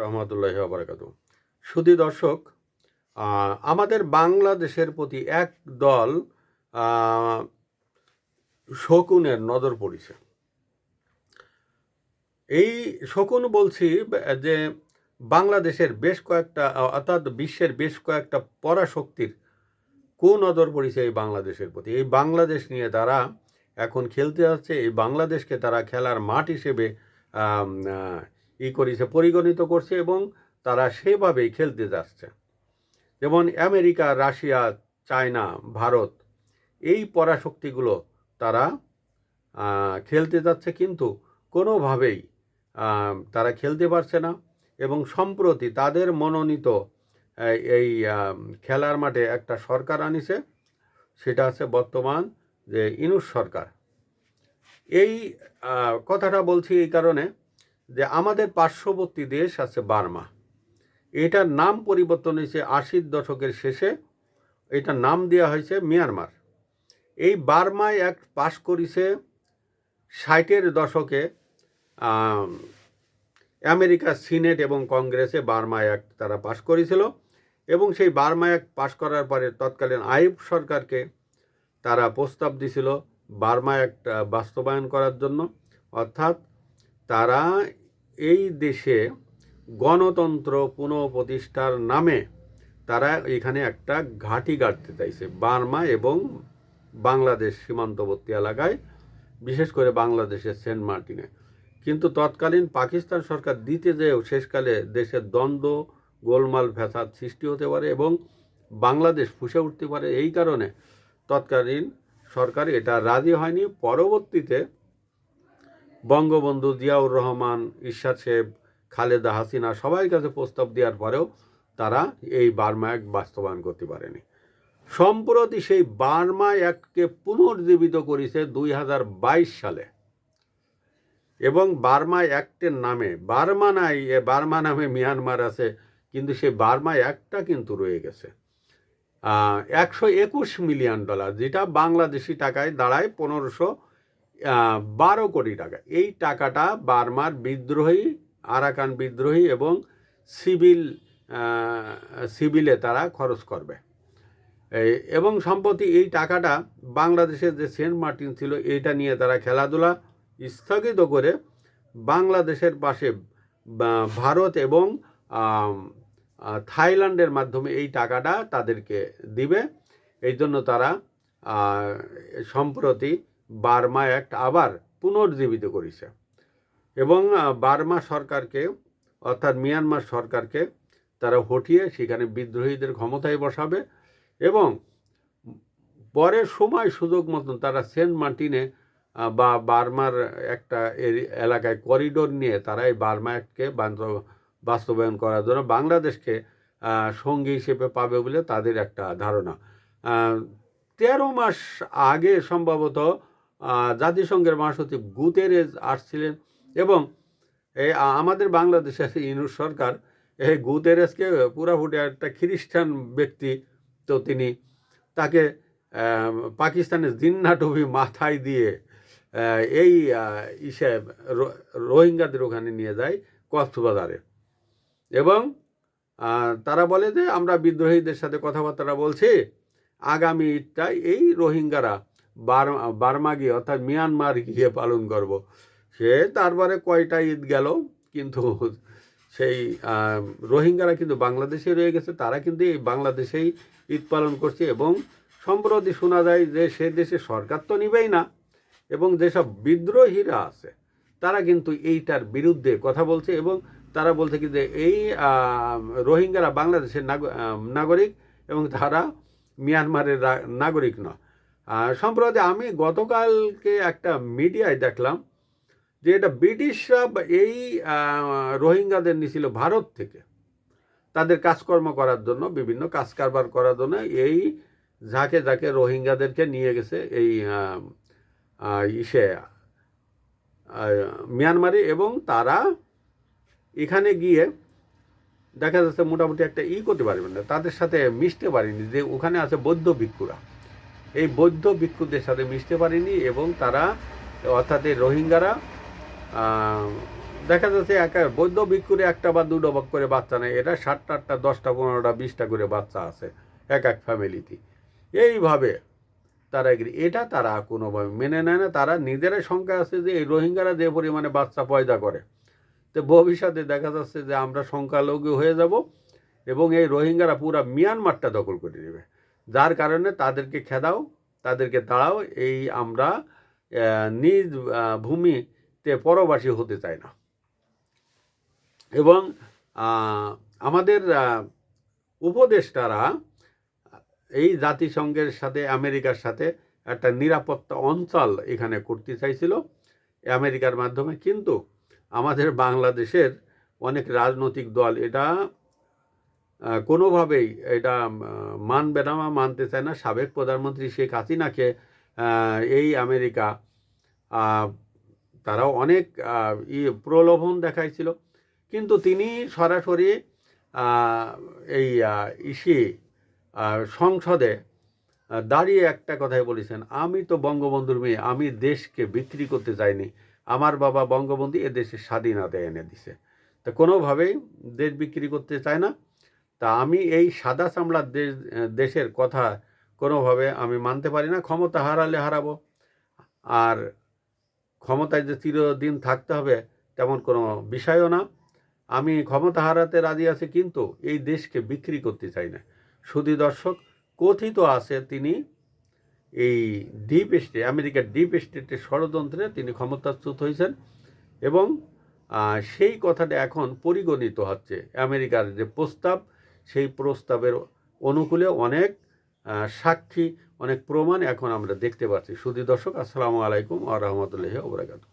রহমতুল্লাহ বারাকাতু সুদী দর্শক আমাদের বাংলাদেশের প্রতি এক দল শকুনের নজর পড়েছে। এই শকুন বলছি যে, বাংলাদেশের বেশ কয়েকটা, অর্থাৎ বিশ্বের বেশ কয়েকটা পরাশক্তির কুনজর পড়েছে এই বাংলাদেশের প্রতি। এই বাংলাদেশ নিয়ে তারা এখন খেলতে যাচ্ছে, এই বাংলাদেশকে তারা খেলার মাঠ হিসেবে ই করেছে, পরিগণিত করছে এবং তারা সেভাবেই খেলতে যাচ্ছে। যেমন আমেরিকা, রাশিয়া, চায়না, ভারত, এই পরাশক্তিগুলো তারা খেলতে যাচ্ছে কিন্তু কোনোভাবেই তারা খেলতে পারছে না এবং সম্প্রতি তাদের মনোনীত এই খেলার মাঠে একটা সরকার আনিছে, সেটা আছে বর্তমান যে ইনুস সরকার। এই কথাটা বলছি এই কারণে যে আমাদের পার্শ্ববর্তী দেশ আছে বার্মা। এটার নাম পরিবর্তন হয়েছে আশির দশকের শেষে। এটার নাম দেওয়া হয়েছে মিয়ানমার। এই বার্মায় এক পাশ করেছে ষাটের দশকে আমেরিকা, সিনেট এবং কংগ্রেসে বার্মা অ্যাক্ট তারা পাশ করেছিল এবং সেই বার্মা অ্যাক্ট পাশ করার পরে তৎকালীন আইব সরকারকে তারা প্রস্তাব দিছিল বার্মা অ্যাক্ট বাস্তবায়ন করার জন্য। অর্থাৎ তারা এই দেশে গণতন্ত্র পুনঃপ্রতিষ্ঠার নামে তারা এখানে একটা ঘাঁটি গাড়তে চাইছে। বার্মা এবং বাংলাদেশ সীমান্তবর্তী এলাকায়, বিশেষ করে বাংলাদেশের সেন্ট মার্টিনে। কিন্তু তৎকালীন পাকিস্তান সরকার দিতে যেয়েও শেষকালে দেশের দ্বন্দ্ব, গোলমাল, ফ্যাসাদ সৃষ্টি হতে পারে এবং বাংলাদেশ ফুসে উঠতে পারে। এই কারণে তৎকালীন সরকার এটা রাজি হয়নি। পরবর্তীতে বঙ্গবন্ধু জিয়াউর রহমান ঈশ্বর সাহেব, খালেদা হাসিনা সবাই কাছে প্রস্তাব দেওয়ার পরেও তারা এই বার্মা অ্যাক্ট বাস্তবায়ন করতে পারেনি। সম্প্রতি সেই বার্মা অ্যাক্টকে পুনর্জীবিত করেছে দুই হাজার বাইশ সালে এবং বার্মা অ্যাক্টের নামে, বার্মা নাই, এ বার্মা নামে মিয়ানমার আছে, কিন্তু সেই বার্মা অ্যাক্টটা কিন্তু রয়ে গেছে। একশো একুশ মিলিয়ন ডলার, যেটা বাংলাদেশি টাকায় দাঁড়ায় পনেরোশো বারো কোটি টাকা। এই টাকাটা বার্মার বিদ্রোহী, আরাকান বিদ্রোহী এবং সিভিল সিভিলে তারা খরচ করবে। এবং সম্প্রতি এই টাকাটা বাংলাদেশের যে সেন্ট মার্টিন ছিল, এইটা নিয়ে তারা খেলাধুলা স্থগিত করে বাংলাদেশের পাশে ভারত এবং থাইল্যান্ডের মাধ্যমে এই টাকাটা তাদেরকে দিবে। এই জন্য তারা সম্প্রতি বার্মা অ্যাক্ট আবার পুনর্জীবিত করেছে। এবং বার্মা সরকারকে, অর্থাৎ মিয়ানমার সরকারকে তারা হটিয়ে সেখানে বিদ্রোহীদের ক্ষমতায় বসাবে এবং পরে সময় সুযোগ মতন তারা সেন্ট মার্টিনে বা বার্মার একটা এলাকায় করিডোর নিয়ে তারা এই বার্মা অ্যাক্টকে বাস্তবায়ন করার জন্য বাংলাদেশকে সঙ্গী হিসেবে পাবে বলে তাদের একটা ধারণা। তেরো মাস আগে সম্ভবত জাতিসংঘের মহাসচিব গুতেরেজ আসছিলেন এবং এই আমাদের বাংলাদেশের ইনুস সরকার, এই গুতেরেজকে পুরা ফুটে একটা খ্রিস্টান ব্যক্তি তো তিনি তাকে পাকিস্তানের জিন্না টুপি মাথায় দিয়ে এই ইসে রোহিঙ্গাদের ওখানে নিয়ে যায় কক্সবাজারে। এবং তারা বলে যে আমরা বিদ্রোহীদের সাথে কথাবার্তা বলছি আগামী ঈদটায় এই রোহিঙ্গারা বার্মা বার্মা গিয়ে, অর্থাৎ মিয়ানমার গিয়ে পালন করব। সে তারপরে কয়টা ঈদ গেল, কিন্তু সেই রোহিঙ্গারা কিন্তু বাংলাদেশে রয়ে গেছে, তারা কিন্তু এই বাংলাদেশেই ঈদ পালন করছে এবং সম্প্রতি শোনা যায় যে সে দেশে সরকার তো নিবেই না, এবং যেসব বিদ্রোহীরা আছে, তারা কিন্তু এইটার বিরুদ্ধে কথা বলছে এবং তারা বলছে কি যে এই রোহিঙ্গারা বাংলাদেশের নাগ- নাগরিক এবং তারা মিয়ানমারের নাগরিক নয়। সম্প্রতি আমি গতকালকে একটা মিডিয়ায় দেখলাম যে এটা ব্রিটিশরা এই রোহিঙ্গাদের নিয়েছিল ভারত থেকে। তাদের কাজকর্ম করার জন্য, বিভিন্ন কাজ কারবার করার জন্য এই ঝাঁকে ঝাঁকে রোহিঙ্গাদেরকে নিয়ে গেছে এই ইসে মিয়ানমারে এবং তারা এখানে গিয়ে দেখা যাচ্ছে মোটামুটি একটা ই করতে পারবেন না। তাদের সাথে মিশতে পারেনি যে ওখানে আছে বৌদ্ধ ভিক্ষুরা। এই বৌদ্ধ ভিক্ষুদের সাথে মিশতে পারেনি এবং তারা, অর্থাৎ এই রোহিঙ্গারা দেখা যাচ্ছে এক বৈধ ভিক্ষুরে একটা বা দুটো বা করে বাচ্চা নেই। এটা সাতটা, আটটা, দশটা, পনেরোটা, বিশটা করে বাচ্চা আছে, এক এক ফ্যামিলিতে এইভাবে তারা এটা তারা কোনোভাবে মেনে নেয় না। তারা নিজেরাই শঙ্কা আছে যে এই রোহিঙ্গারা যে পরিমাণে বাচ্চা পয়দা করে। তো ভবিষ্যতে দেখা যাচ্ছে যে আমরা সংখ্যালঘু হয়ে যাব এবং এই রোহিঙ্গারা পুরা মিয়ানমারটা দখল করে নেবে। যার কারণে তাদেরকে খেদাও, তাদেরকে দাঁড়াও, এই আমরা নিজ ভূমিতে পরবাসী হতে চাই না। এবং আমাদের উপদেষ্টারা এই জাতিসংঘের সাথে, আমেরিকার সাথে একটা নিরাপত্তা অঞ্চল এখানে করতে চাইছিল। আমেরিকার মাধ্যমে কিন্তু আমাদের বাংলাদেশের অনেক রাজনৈতিক দল এটা কোনোভাবেই এটা মানবে না বা মানতে চায় না সাবেক প্রধানমন্ত্রী শেখ হাসিনাকে এই আমেরিকা তারাও অনেক ই প্রলোভন দেখাইছিল। কিন্তু তিনি সরাসরি এই ইসি সংসদে দাঁড়িয়ে একটা কথাই বলেছেন, আমি তো বঙ্গবন্ধুর মেয়ে, আমি দেশকে বিক্রি করতে চাইনি। আমার বাবা বঙ্গবন্ধু এ দেশের স্বাধীনতা এনে দিছে। তা কোনোভাবেই দেশ বিক্রি করতে চায় না। তা আমি এই সাদা চামড়ার দেশ, দেশের কথা কোনোভাবে আমি মানতে পারি না। ক্ষমতা হারালে হারাবো। আর ক্ষমতায় যে চিরদিন থাকতে হবে তেমন কোনো বিষয়ও না। আমি ক্ষমতা হারাতে রাজি আছি কিন্তু এই দেশকে বিক্রি করতে চাই না। শুধু দর্শক, কথিত আছে তিনি এই ডিপ স্টেট আমেরিকার ডিপ স্টেটের ষড়যন্ত্রে তিনি ক্ষমতাচ্যুত হয়েছেন এবং সেই কথাটা এখন পরিগণিত হচ্ছে। আমেরিকার যে প্রস্তাব সেই প্রস্তাবের অনুকূলে অনেক সাক্ষী, অনেক প্রমাণ এখন আমরা দেখতে পাচ্ছি। শুধু দর্শক, আসসালামু আলাইকুম আ রহমতুল্লাহ ওবরাকাতু